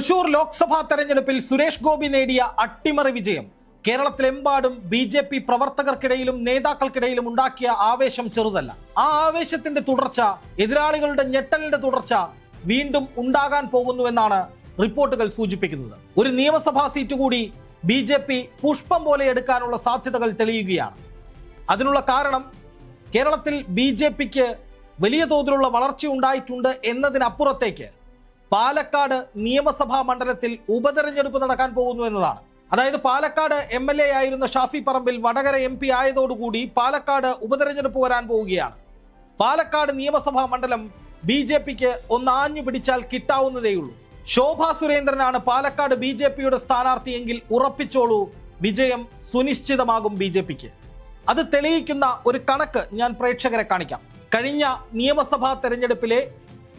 തൃശൂർ ലോക്സഭാ തെരഞ്ഞെടുപ്പിൽ സുരേഷ് ഗോപി നേടിയ അട്ടിമറി വിജയം. കേരളത്തിലെമ്പാടും ബി ജെ പി പ്രവർത്തകർക്കിടയിലും നേതാക്കൾക്കിടയിലും ഉണ്ടാക്കിയ ആവേശം ചെറുതല്ല. ആ ആവേശത്തിന്റെ തുടർച്ച എതിരാളികളുടെ ഞെട്ടലിന്റെ തുടർച്ച വീണ്ടും ഉണ്ടാകാൻ പോകുന്നുവെന്നാണ് റിപ്പോർട്ടുകൾ സൂചിപ്പിക്കുന്നത്. ഒരു നിയമസഭാ സീറ്റ് കൂടി ബി ജെ പി പുഷ്പം പോലെ എടുക്കാനുള്ള സാധ്യതകൾ തെളിയുകയാണ്. അതിനുള്ള കാരണം കേരളത്തിൽ ബി ജെ പിക്ക് വലിയ തോതിലുള്ള വളർച്ച ഉണ്ടായിട്ടുണ്ട് എന്നതിനപ്പുറത്തേക്ക് പാലക്കാട് നിയമസഭാ മണ്ഡലത്തിൽ ഉപതെരഞ്ഞെടുപ്പ് നടക്കാൻ പോകുന്നു എന്നതാണ്. അതായത് പാലക്കാട് എം എൽ എ ആയിരുന്ന ഷാഫി പറമ്പിൽ വടകര എം പി ആയതോടുകൂടി പാലക്കാട് ഉപതെരഞ്ഞെടുപ്പ് വരാൻ പോവുകയാണ്. പാലക്കാട് നിയമസഭാ മണ്ഡലം ബി ജെ പിക്ക് ഒന്നാഞ്ഞു പിടിച്ചാൽ കിട്ടാവുന്നതേയുള്ളൂ. ശോഭ സുരേന്ദ്രനാണ് പാലക്കാട് ബി ജെ പിയുടെ സ്ഥാനാർത്ഥിയെങ്കിൽ ഉറപ്പിച്ചോളൂ വിജയം സുനിശ്ചിതമാകും ബി ജെ പിക്ക്. അത് തെളിയിക്കുന്ന ഒരു കണക്ക് ഞാൻ പ്രേക്ഷകരെ കാണിക്കാം. കഴിഞ്ഞ നിയമസഭാ തെരഞ്ഞെടുപ്പിലെ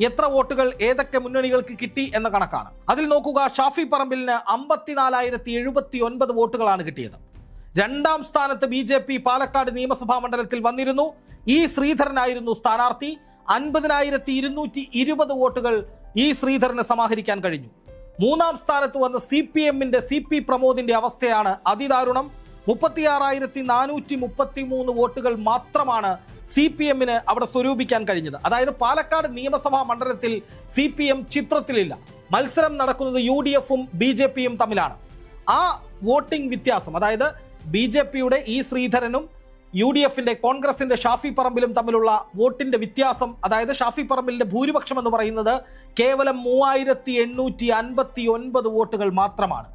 എത്ര വോട്ടുകൾ ഏതൊക്കെ മുന്നണികൾക്ക് കിട്ടി എന്ന കണക്കാണ്. അതിൽ നോക്കുക ഷാഫി പറമ്പിലിന് അമ്പത്തിനാലായിരത്തി എഴുപത്തി ഒൻപത് വോട്ടുകളാണ് കിട്ടിയത്. രണ്ടാം സ്ഥാനത്ത് ബി ജെ പി പാലക്കാട് നിയമസഭാ മണ്ഡലത്തിൽ വന്നിരുന്നു. ഇ ശ്രീധരനായിരുന്നു സ്ഥാനാർത്ഥി. അൻപതിനായിരത്തി ഇരുന്നൂറ്റി ഇരുപത് വോട്ടുകൾ ഇ ശ്രീധരന് സമാഹരിക്കാൻ കഴിഞ്ഞു. മൂന്നാം സ്ഥാനത്ത് വന്ന സി പി എമ്മിന്റെ സി പി പ്രമോദിന്റെ അവസ്ഥയാണ് അതിദാരുണം. മുപ്പത്തിയാറായിരത്തി നാനൂറ്റി മുപ്പത്തി മൂന്ന് വോട്ടുകൾ മാത്രമാണ് സി പി എമ്മിന് അവിടെ സ്വരൂപിക്കാൻ കഴിഞ്ഞത്. അതായത് പാലക്കാട് നിയമസഭാ മണ്ഡലത്തിൽ സി പി എം ചിത്രത്തിലില്ല. മത്സരം നടക്കുന്നത് യു ഡി എഫും ബി ജെ പിയും തമ്മിലാണ്. ആ വോട്ടിംഗ് വ്യത്യാസം അതായത് ബി ജെ പിയുടെ ഇ ശ്രീധരനും യു ഡി എഫിന്റെ കോൺഗ്രസിന്റെ ഷാഫി പറമ്പിലും തമ്മിലുള്ള വോട്ടിന്റെ വ്യത്യാസം അതായത് ഷാഫി പറമ്പിലിന്റെ ഭൂരിപക്ഷം എന്ന് പറയുന്നത് കേവലം മൂവായിരത്തി എണ്ണൂറ്റി അൻപത്തി ഒൻപത് വോട്ടുകൾ മാത്രമാണ്.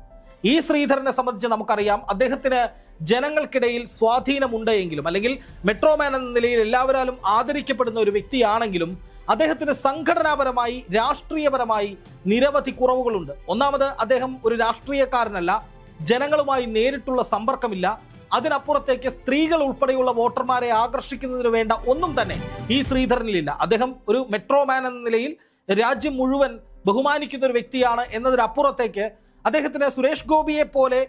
ഈ ശ്രീധരനെ സംബന്ധിച്ച് നമുക്കറിയാം. അദ്ദേഹത്തിന് ജനങ്ങൾക്കിടയിൽ സ്വാധീനമുണ്ട് എങ്കിലും അല്ലെങ്കിൽ മെട്രോമാൻ എന്ന നിലയിൽ എല്ലാവരാലും ആദരിക്കപ്പെടുന്ന ഒരു വ്യക്തിയാണെങ്കിലും അദ്ദേഹത്തിന് സംഘടനാപരമായി രാഷ്ട്രീയപരമായി നിരവധി കുറവുകളുണ്ട്. ഒന്നാമത് അദ്ദേഹം ഒരു രാഷ്ട്രീയക്കാരനല്ല. ജനങ്ങളുമായി നേരിട്ടുള്ള സമ്പർക്കമില്ല. അതിനപ്പുറത്തേക്ക് സ്ത്രീകൾ ഉൾപ്പെടെയുള്ള വോട്ടർമാരെ ആകർഷിക്കുന്നതിന് വേണ്ട ഒന്നും തന്നെ ഈ ശ്രീധരനിലില്ല. അദ്ദേഹം ഒരു മെട്രോമാൻ എന്ന നിലയിൽ രാജ്യം മുഴുവൻ ബഹുമാനിക്കുന്ന ഒരു വ്യക്തിയാണ് എന്നതിനപ്പുറത്തേക്ക് അദ്ദേഹത്തിന് സുരേഷ് ഗോപിയെ പോലെ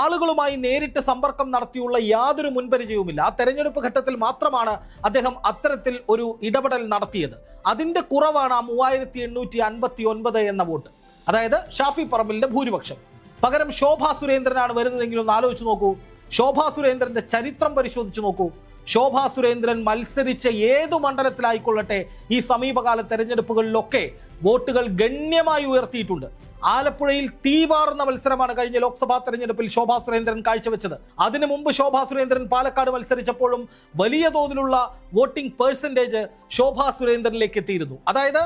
ആളുകളുമായി നേരിട്ട് സമ്പർക്കം നടത്തിയുള്ള യാതൊരു മുൻപരിചയവുമില്ല. ആ തെരഞ്ഞെടുപ്പ് ഘട്ടത്തിൽ മാത്രമാണ് അദ്ദേഹം അത്തരത്തിൽ ഒരു ഇടപെടൽ നടത്തിയത്. അതിന്റെ കുറവാണ് ആ മൂവായിരത്തി എണ്ണൂറ്റി അൻപത്തി ഒൻപത് എന്ന വോട്ട്. അതായത് ഷാഫി പറമ്പിലിന്റെ ഭൂരിപക്ഷം. പകരം ശോഭാ സുരേന്ദ്രനാണ് വരുന്നതെങ്കിൽ ഒന്ന് ആലോചിച്ചു നോക്കൂ. ശോഭാ സുരേന്ദ്രന്റെ ചരിത്രം പരിശോധിച്ച് നോക്കൂ. ശോഭാ സുരേന്ദ്രൻ മത്സരിച്ച ഏതു മണ്ഡലത്തിലായിക്കൊള്ളട്ടെ ഈ സമീപകാല തെരഞ്ഞെടുപ്പുകളിലൊക്കെ വോട്ടുകൾ ഗണ്യമായി ഉയർത്തിയിട്ടുണ്ട്. ആലപ്പുഴയിൽ തീവാറുന്ന മത്സരമാണ് കഴിഞ്ഞ ലോക്സഭാ തെരഞ്ഞെടുപ്പിൽ ശോഭാ സുരേന്ദ്രൻ കാഴ്ചവെച്ചത്. അതിനു മുമ്പ് ശോഭാ സുരേന്ദ്രൻ പാലക്കാട് മത്സരിച്ചപ്പോഴും വലിയ തോതിലുള്ള വോട്ടിംഗ് പേഴ്സന്റേജ് ശോഭാ സുരേന്ദ്രനിലേക്ക് എത്തിയിരുന്നു. അതായത്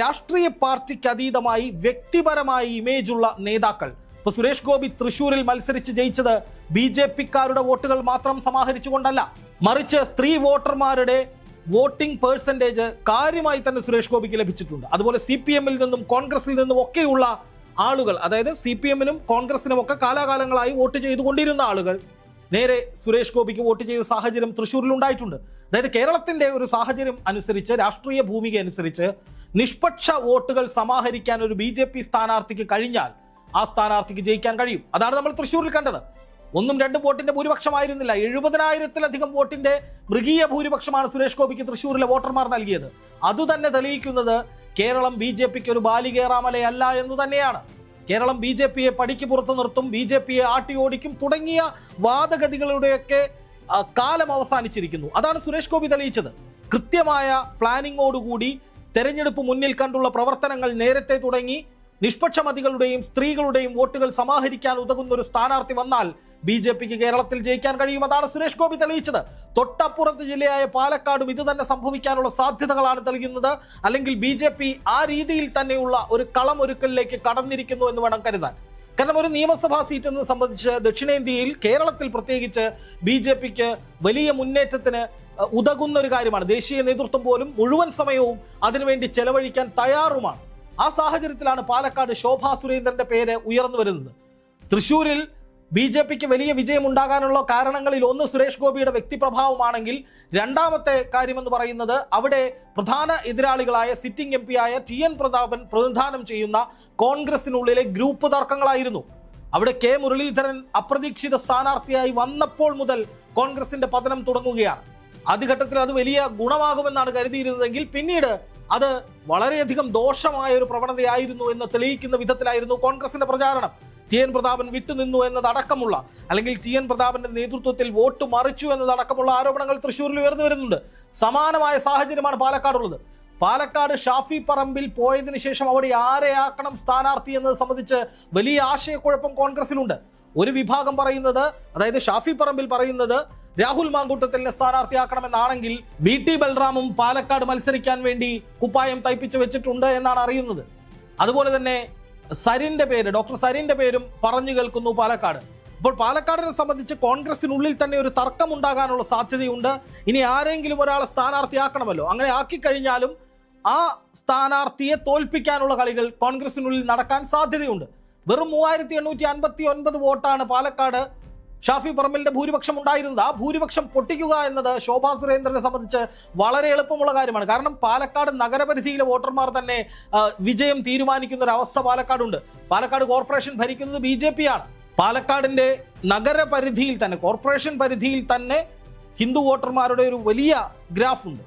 രാഷ്ട്രീയ പാർട്ടിക്ക് അതീതമായി വ്യക്തിപരമായി ഇമേജുള്ള നേതാക്കൾ. ഇപ്പൊ സുരേഷ് ഗോപി തൃശൂരിൽ മത്സരിച്ച് ജയിച്ചത് ബി ജെ പിക്കാരുടെ വോട്ടുകൾ മാത്രം സമാഹരിച്ചുകൊണ്ടല്ല മറിച്ച് സ്ത്രീ വോട്ടർമാരുടെ വോട്ടിംഗ് പേഴ്സന്റേജ് കാര്യമായി തന്നെ സുരേഷ് ഗോപിക്ക് ലഭിച്ചിട്ടുണ്ട്. അതുപോലെ സി പി എമ്മിൽ നിന്നും കോൺഗ്രസിൽ നിന്നും ഒക്കെയുള്ള ആളുകൾ അതായത് സി പി എമ്മിനും കോൺഗ്രസിനും ഒക്കെ കാലാകാലങ്ങളായി വോട്ട് ചെയ്തുകൊണ്ടിരുന്ന ആളുകൾ നേരെ സുരേഷ് ഗോപിക്ക് വോട്ട് ചെയ്ത സാഹചര്യം തൃശ്ശൂരിൽ ഉണ്ടായിട്ടുണ്ട്. അതായത് കേരളത്തിന്റെ ഒരു സാഹചര്യം അനുസരിച്ച് രാഷ്ട്രീയ ഭൂമിക അനുസരിച്ച് നിഷ്പക്ഷ വോട്ടുകൾ സമാഹരിക്കാൻ ഒരു ബി സ്ഥാനാർത്ഥിക്ക് കഴിഞ്ഞാൽ ആ സ്ഥാനാർത്ഥിക്ക് ജയിക്കാൻ കഴിയും. അതാണ് നമ്മൾ തൃശ്ശൂരിൽ കണ്ടത്. ഒന്നും രണ്ടും വോട്ടിന്റെ ഭൂരിപക്ഷമായിരുന്നില്ല. എഴുപതിനായിരത്തിലധികം വോട്ടിന്റെ മൃഗീയ ഭൂരിപക്ഷമാണ് സുരേഷ് ഗോപിക്ക് തൃശ്ശൂരിലെ വോട്ടർമാർ നൽകിയത്. അതുതന്നെ തെളിയിക്കുന്നത് കേരളം ബി ജെ പിക്ക് ഒരു ബാലികേറാമലയല്ല എന്ന് തന്നെയാണ്. കേരളം ബി ജെ പിയെ പടിക്ക് പുറത്തു നിർത്തും ബി ജെ പിയെ ആട്ടി ഓടിക്കും തുടങ്ങിയ വാദഗതികളുടെയൊക്കെ കാലം അവസാനിച്ചിരിക്കുന്നു. അതാണ് സുരേഷ് ഗോപി തെളിയിച്ചത്. കൃത്യമായ പ്ലാനിങ്ങോടുകൂടി തെരഞ്ഞെടുപ്പ് മുന്നിൽ കണ്ടുള്ള പ്രവർത്തനങ്ങൾ നേരത്തെ തുടങ്ങി നിഷ്പക്ഷമതികളുടെയും സ്ത്രീകളുടെയും വോട്ടുകൾ സമാഹരിക്കാൻ ഉതകുന്ന ഒരു സ്ഥാനാർത്ഥി വന്നാൽ ബി ജെ പിക്ക് കേരളത്തിൽ ജയിക്കാൻ കഴിയുമെന്നാണ് സുരേഷ് ഗോപി തെളിയിച്ചത്. തൊട്ടപ്പുറത്ത് ജില്ലയായ പാലക്കാടും ഇത് തന്നെ സംഭവിക്കാനുള്ള സാധ്യതകളാണ് തെളിയുന്നത്. അല്ലെങ്കിൽ ബി ജെ പി ആ രീതിയിൽ തന്നെയുള്ള ഒരു കളം ഒരുക്കലിലേക്ക് കടന്നിരിക്കുന്നു എന്ന് വേണം കരുതാൻ. കാരണം ഒരു നിയമസഭാ സീറ്റ് എന്നത് സംബന്ധിച്ച് ദക്ഷിണേന്ത്യയിൽ കേരളത്തിൽ പ്രത്യേകിച്ച് ബി ജെ പിക്ക് വലിയ മുന്നേറ്റത്തിന് ഉതകുന്ന ഒരു കാര്യമാണ്. ദേശീയ നേതൃത്വം പോലും മുഴുവൻ സമയവും അതിനുവേണ്ടി ചെലവഴിക്കാൻ തയ്യാറുമാണ്. ആ സാഹചര്യത്തിലാണ് പാലക്കാട് ശോഭാ സുരേന്ദ്രന്റെ പേര് ഉയർന്നു വരുന്നത്. തൃശൂരിൽ ബി ജെ പിക്ക് വലിയ വിജയം ഉണ്ടാകാനുള്ള കാരണങ്ങളിൽ ഒന്ന് സുരേഷ് ഗോപിയുടെ വ്യക്തിപ്രഭാവമാണെങ്കിൽ രണ്ടാമത്തെ കാര്യമെന്ന് പറയുന്നത് അവിടെ പ്രധാന എതിരാളികളായ സിറ്റിംഗ് എം പിയായ ടി എൻ പ്രതാപൻ പ്രതിനിധാനം ചെയ്യുന്ന കോൺഗ്രസിനുള്ളിലെ ഗ്രൂപ്പ് തർക്കങ്ങളായിരുന്നു. അവിടെ കെ മുരളീധരൻ അപ്രതീക്ഷിത സ്ഥാനാർത്ഥിയായി വന്നപ്പോൾ മുതൽ കോൺഗ്രസിന്റെ പതനം തുടങ്ങുകയാണ്. ആദ്യഘട്ടത്തിൽ അത് വലിയ ഗുണമാകുമെന്നാണ് കരുതിയിരുന്നതെങ്കിൽ പിന്നീട് അത് വളരെയധികം ദോഷമായ ഒരു പ്രവണതയായിരുന്നു എന്ന് തെളിയിക്കുന്ന വിധത്തിലായിരുന്നു കോൺഗ്രസിന്റെ പ്രചാരണം. ടി എൻ പ്രതാപൻ വിട്ടുനിന്നു എന്നതടക്കമുള്ള അല്ലെങ്കിൽ ടി എൻ പ്രതാപന്റെ നേതൃത്വത്തിൽ വോട്ട് മറിച്ചു എന്നതടക്കമുള്ള ആരോപണങ്ങൾ തൃശ്ശൂരിൽ ഉയർന്നു വരുന്നുണ്ട്. സമാനമായ സാഹചര്യമാണ് പാലക്കാടുള്ളത്. പാലക്കാട് ഷാഫി പറമ്പിൽ പോയതിനു ശേഷം അവിടെ ആരെ ആക്കണം സ്ഥാനാർത്ഥി എന്നത് സംബന്ധിച്ച് വലിയ ആശയക്കുഴപ്പം കോൺഗ്രസിലുണ്ട്. ഒരു വിഭാഗം പറയുന്നത് അതായത് ഷാഫി പറമ്പിൽ പറയുന്നത് രാഹുൽ മാങ്കൂട്ടത്തിലിനെ സ്ഥാനാർത്ഥിയാക്കണമെന്നാണെങ്കിൽ വി ടി ബൽറാമും പാലക്കാട് മത്സരിക്കാൻ വേണ്ടി കുപ്പായം തയ്പ്പിച്ചു വെച്ചിട്ടുണ്ട് എന്നാണ് അറിയുന്നത്. അതുപോലെ തന്നെ സരിന്റെ പേര് ഡോക്ടർ സരിന്റെ പേരും പറഞ്ഞു കേൾക്കുന്നു പാലക്കാട്. അപ്പോൾ പാലക്കാടിനെ സംബന്ധിച്ച് കോൺഗ്രസിനുള്ളിൽ തന്നെ ഒരു തർക്കം ഉണ്ടാകാനുള്ള സാധ്യതയുണ്ട്. ഇനി ആരെങ്കിലും ഒരാളെ സ്ഥാനാർത്ഥിയാക്കണമല്ലോ. അങ്ങനെ ആക്കി കഴിഞ്ഞാലും ആ സ്ഥാനാർത്ഥിയെ തോൽപ്പിക്കാനുള്ള കളികൾ കോൺഗ്രസിനുള്ളിൽ നടക്കാൻ സാധ്യതയുണ്ട്. വെറും മൂവായിരത്തി എണ്ണൂറ്റി അൻപത്തി ഒൻപത് വോട്ടാണ് പാലക്കാട് ഷാഫി പറമ്പലിന്റെ ഭൂരിപക്ഷം ഉണ്ടായിരുന്നത്. ആ ഭൂരിപക്ഷം പൊട്ടിക്കുക എന്നത് ശോഭാ സുരേന്ദ്രനെ സംബന്ധിച്ച് വളരെ എളുപ്പമുള്ള കാര്യമാണ്. കാരണം പാലക്കാട് നഗരപരിധിയിലെ വോട്ടർമാർ തന്നെ വിജയം തീരുമാനിക്കുന്ന ഒരു അവസ്ഥ പാലക്കാടുണ്ട്. പാലക്കാട് കോർപ്പറേഷൻ ഭരിക്കുന്നത് ബി ജെ പി ആണ് പാലക്കാടിന്റെ നഗരപരിധിയിൽ തന്നെ കോർപ്പറേഷൻ പരിധിയിൽ തന്നെ ഹിന്ദു വോട്ടർമാരുടെ ഒരു വലിയ ഗ്രാഫ് ഉണ്ട്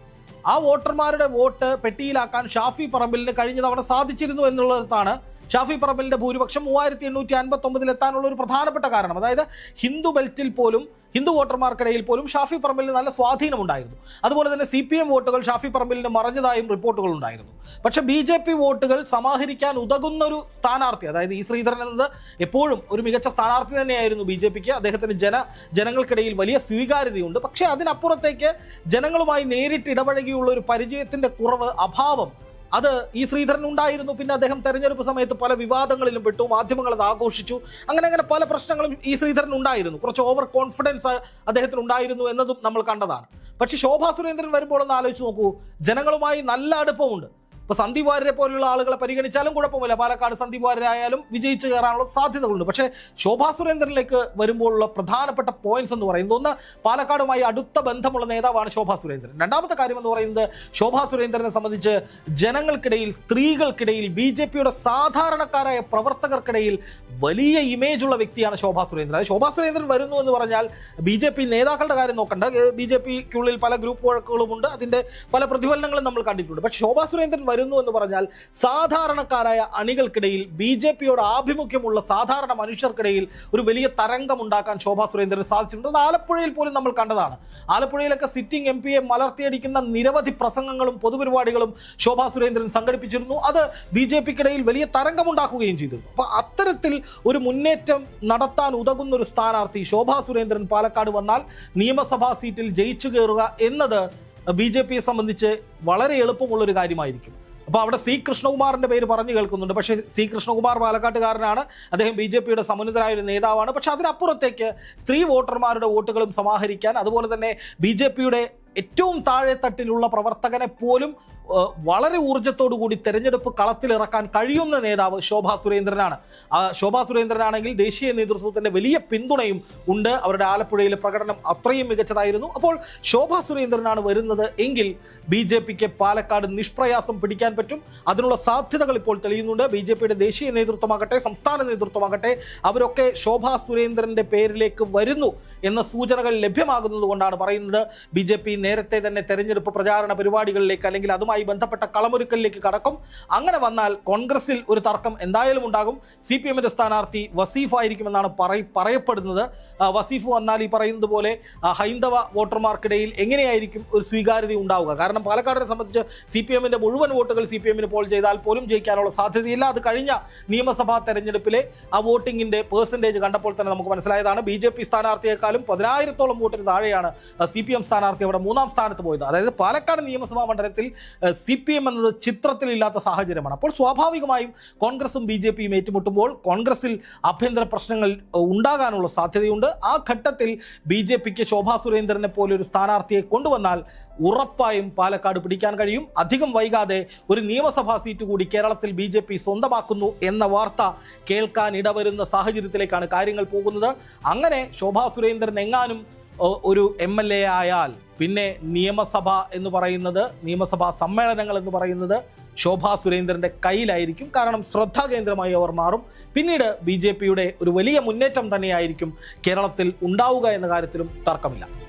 ആ വോട്ടർമാരുടെ വോട്ട് പെട്ടിയിലാക്കാൻ ഷാഫി പറമ്പിലിന് കഴിഞ്ഞ തവണ സാധിച്ചിരുന്നു എന്നുള്ളതാണ് ഷാഫി പറമ്പലിന്റെ ഭൂരിപക്ഷം മൂവായിരത്തി എണ്ണൂറ്റി അൻപത്തി ഒമ്പതിൽ എത്താനുള്ള ഒരു പ്രധാനപ്പെട്ട കാരണം. അതായത് ഹിന്ദു ബെൽറ്റിൽ പോലും ഹിന്ദു വോട്ടർമാർക്കിടയിൽ പോലും ഷാഫി പറമ്പലിന് നല്ല സ്വാധീനമുണ്ടായിരുന്നു അതുപോലെ തന്നെ സി പി എം വോട്ടുകൾ ഷാഫി പറമ്പലിന് മറഞ്ഞതായും റിപ്പോർട്ടുകൾ ഉണ്ടായിരുന്നു. പക്ഷേ ബി ജെ പി വോട്ടുകൾ സമാഹരിക്കാൻ ഉതകുന്ന ഒരു സ്ഥാനാർത്ഥി അതായത് ഈ ശ്രീധരൻ എന്നത് എപ്പോഴും ഒരു മികച്ച സ്ഥാനാർത്ഥി തന്നെയായിരുന്നു ബി ജെ പിക്ക്. അദ്ദേഹത്തിന് ജന ജനങ്ങൾക്കിടയിൽ വലിയ സ്വീകാര്യതയുണ്ട്. പക്ഷേ അതിനപ്പുറത്തേക്ക് ജനങ്ങളുമായി നേരിട്ട് ഇടപഴകിയുള്ള ഒരു പരിചയത്തിന്റെ കുറവ് അഭാവം അത് ഈ ശ്രീധരൻ ഉണ്ടായിരുന്നു. പിന്നെ അദ്ദേഹം തെരഞ്ഞെടുപ്പ് സമയത്ത് പല വിവാദങ്ങളിലും പെട്ടു മാധ്യമങ്ങൾ അത് ആഘോഷിച്ചു. അങ്ങനെ അങ്ങനെ പല പ്രശ്നങ്ങളും ഈ ശ്രീധരൻ ഉണ്ടായിരുന്നു. കുറച്ച് ഓവർ കോൺഫിഡൻസ് അദ്ദേഹത്തിന് ഉണ്ടായിരുന്നു എന്നതും നമ്മൾ കണ്ടതാണ്. പക്ഷേ ശോഭാ സുരേന്ദ്രൻ വരുമ്പോൾ ഒന്ന് ആലോചിച്ച് നോക്കൂ ജനങ്ങളുമായി നല്ല അടുപ്പമുണ്ട്. ഇപ്പൊ സന്ദീപ് വാര്യരെ പോലുള്ള ആളുകളെ പരിഗണിച്ചാലും കുഴപ്പമില്ല പാലക്കാട് സന്ദീപ് വിജയിച്ചു കയറാനുള്ള സാധ്യതകളുണ്ട്. പക്ഷേ ശോഭാ സുരേന്ദ്രനിലേക്ക് വരുമ്പോഴുള്ള പ്രധാനപ്പെട്ട പോയിന്റ്സ് എന്ന് പറയുന്നത് ഒന്ന് പാലക്കാടുമായി അടുത്ത ബന്ധമുള്ള നേതാവാണ് ശോഭാ സുരേന്ദ്രൻ. രണ്ടാമത്തെ കാര്യം എന്ന് പറയുന്നത് ശോഭാ സുരേന്ദ്രനെ സംബന്ധിച്ച് ജനങ്ങൾക്കിടയിൽ സ്ത്രീകൾക്കിടയിൽ ബി ജെ പിയുടെ സാധാരണക്കാരായ പ്രവർത്തകർക്കിടയിൽ വലിയ ഇമേജ് ഉള്ള വ്യക്തിയാണ് ശോഭാ സുരേന്ദ്രൻ. അത് ശോഭാ സുരേന്ദ്രൻ വരുന്നു എന്ന് പറഞ്ഞാൽ ബി ജെ പി നേതാക്കളുടെ കാര്യം നോക്കണ്ട. ബി ജെ പിക്കുള്ളിൽ പല ഗ്രൂപ്പ് വഴക്കുകളുമുണ്ട് അതിന്റെ പല പ്രതിഫലനങ്ങളും നമ്മൾ കണ്ടിട്ടുണ്ട്. പക്ഷേ ശോഭാ സുരേന്ദ്രൻ വരുന്നു എന്ന് പറഞ്ഞാൽ സാധാരണക്കാരായ അണികൾക്കിടയിൽ ബി ജെ പിയോട് ആഭിമുഖ്യമുള്ള സാധാരണ മനുഷ്യർക്കിടയിൽ ഒരു വലിയ തരംഗം ഉണ്ടാക്കാൻ ശോഭാ സുരേന്ദ്രന് സാധിച്ചിട്ടുണ്ട്. ആലപ്പുഴയിൽ പോലും നമ്മൾ കണ്ടതാണ്. ആലപ്പുഴയിലൊക്കെ സിറ്റിംഗ് എം പിയെ മലർത്തിയടിക്കുന്ന നിരവധി പ്രസംഗങ്ങളും പൊതുപരിപാടികളും ശോഭാ സുരേന്ദ്രൻ സംഘടിപ്പിച്ചിരുന്നു. അത് ബി ജെ പിക്കിടയിൽ വലിയ തരംഗമുണ്ടാക്കുകയും ചെയ്തിരുന്നു. അപ്പൊ അത്തരത്തിൽ ഒരു മുന്നേറ്റം നടത്താൻ ഉതകുന്ന ഒരു സ്ഥാനാർത്ഥി ശോഭാ സുരേന്ദ്രൻ പാലക്കാട് വന്നാൽ നിയമസഭാ സീറ്റിൽ ജയിച്ചു കയറുക എന്നത് ബി ജെ പിയെ സംബന്ധിച്ച് വളരെ എളുപ്പമുള്ളൊരു കാര്യമായിരിക്കും. അപ്പോൾ അവിടെ സി കൃഷ്ണകുമാറിന്റെ പേര് പറഞ്ഞു കേൾക്കുന്നുണ്ട്. പക്ഷേ സി കൃഷ്ണകുമാർ പാലക്കാട്ടുകാരനാണ്. അദ്ദേഹം ബി ജെ പിയുടെ സമുന്നതരായ ഒരു നേതാവാണ്. പക്ഷേ അതിനപ്പുറത്തേക്ക് സ്ത്രീ വോട്ടർമാരുടെ വോട്ടുകളും സമാഹരിക്കാൻ അതുപോലെ തന്നെ ബി ജെ പിയുടെ ഏറ്റവും താഴെ തട്ടിലുള്ള പ്രവർത്തകനെ പോലും വളരെ ഊർജത്തോടു കൂടി തെരഞ്ഞെടുപ്പ് കളത്തിലിറക്കാൻ കഴിയുന്ന നേതാവ് ശോഭാ സുരേന്ദ്രനാണ്. ശോഭാ സുരേന്ദ്രനാണെങ്കിൽ ദേശീയ നേതൃത്വത്തിന്റെ വലിയ പിന്തുണയും ഉണ്ട്. അവരുടെ ആലപ്പുഴയിലെ പ്രകടനം അത്രയും മികച്ചതായിരുന്നു. അപ്പോൾ ശോഭാ സുരേന്ദ്രനാണ് വരുന്നത് എങ്കിൽ ബി ജെ പിക്ക് പാലക്കാട് നിഷ്പ്രയാസം പിടിക്കാൻ പറ്റും. അതിനുള്ള സാധ്യതകൾ ഇപ്പോൾ തെളിയുന്നുണ്ട്. ബി ജെ പിയുടെ ദേശീയ നേതൃത്വമാകട്ടെ സംസ്ഥാന നേതൃത്വമാകട്ടെ അവരൊക്കെ ശോഭാ സുരേന്ദ്രന്റെ പേരിലേക്ക് വരുന്നു. എന്ന സൂചനകൾ ലഭ്യമാകുന്നത് കൊണ്ടാണ് പറയുന്നത്. ബി ജെ പി നേരത്തെ തന്നെ തെരഞ്ഞെടുപ്പ് പ്രചാരണ പരിപാടികളിലേക്ക് അല്ലെങ്കിൽ അതുമായി ബന്ധപ്പെട്ട കളമൊരുക്കലിലേക്ക് കടക്കും. അങ്ങനെ വന്നാൽ കോൺഗ്രസിൽ ഒരു തർക്കം എന്തായാലും ഉണ്ടാകും. സി പി എമ്മിന്റെ സ്ഥാനാർത്ഥി വസീഫ് ആയിരിക്കുമെന്നാണ് പറയ പറയപ്പെടുന്നത്. വസീഫ് വന്നാൽ ഈ പറയുന്നത് പോലെ ഹൈന്ദവ വോട്ടർമാർക്കിടയിൽ എങ്ങനെയായിരിക്കും ഒരു സ്വീകാര്യത ഉണ്ടാവുക? കാരണം പാലക്കാടിനെ സംബന്ധിച്ച് സി പി എമ്മിന്റെ മുഴുവൻ വോട്ടുകൾ സി പി എമ്മിന് പോൾ ചെയ്താൽ പോലും ജയിക്കാനുള്ള സാധ്യതയില്ല. അത് കഴിഞ്ഞ നിയമസഭാ തെരഞ്ഞെടുപ്പിലെ ആ വോട്ടിങ്ങിന്റെ പേഴ്സന്റേജ് കണ്ടപ്പോൾ തന്നെ നമുക്ക് മനസ്സിലായതാണ്. ബി ജെ പി സ്ഥാനാർത്ഥിയെക്കാളും പതിനായിരത്തോളം വോട്ടിന് താഴെയാണ് സി പി എം സ്ഥാനാർത്ഥി അവിടെ മൂന്നാം സ്ഥാനത്ത് പോയത്. അതായത് പാലക്കാട് നിയമസഭാ മണ്ഡലത്തിൽ സി പി എം എന്നത് ചിത്രത്തിലില്ലാത്ത സാഹചര്യമാണ്. അപ്പോൾ സ്വാഭാവികമായും കോൺഗ്രസും ബി ജെ പിയും ഏറ്റുമുട്ടുമ്പോൾ കോൺഗ്രസിൽ ആഭ്യന്തര പ്രശ്നങ്ങൾ ഉണ്ടാകാനുള്ള സാധ്യതയുണ്ട്. ആ ഘട്ടത്തിൽ ബി ജെ പിക്ക് ശോഭാ സുരേന്ദ്രനെ പോലെ ഒരു സ്ഥാനാർത്ഥിയെ കൊണ്ടുവന്നാൽ ഉറപ്പായും പാലക്കാട് പിടിക്കാൻ കഴിയും. അധികം വൈകാതെ ഒരു നിയമസഭാ സീറ്റ് കൂടി കേരളത്തിൽ ബി ജെ പി സ്വന്തമാക്കുന്നു എന്ന വാർത്ത കേൾക്കാൻ ഇടവരുന്ന സാഹചര്യത്തിലേക്കാണ് കാര്യങ്ങൾ പോകുന്നത്. അങ്ങനെ ശോഭാ സുരേന്ദ്രൻ എങ്ങാനും ഒരു എം എൽ എ ആയാൽ പിന്നെ നിയമസഭ എന്ന് പറയുന്നത് നിയമസഭാ സമ്മേളനങ്ങൾ എന്ന് പറയുന്നത് ശോഭാ സുരേന്ദ്രന്റെ കയ്യിലായിരിക്കും. കാരണം ശ്രദ്ധാകേന്ദ്രമായി അവർ മാറും. പിന്നീട് ബി ജെ പിയുടെ ഒരു വലിയ മുന്നേറ്റം തന്നെയായിരിക്കും കേരളത്തിൽ ഉണ്ടാവുക എന്ന കാര്യത്തിലും തർക്കമില്ല.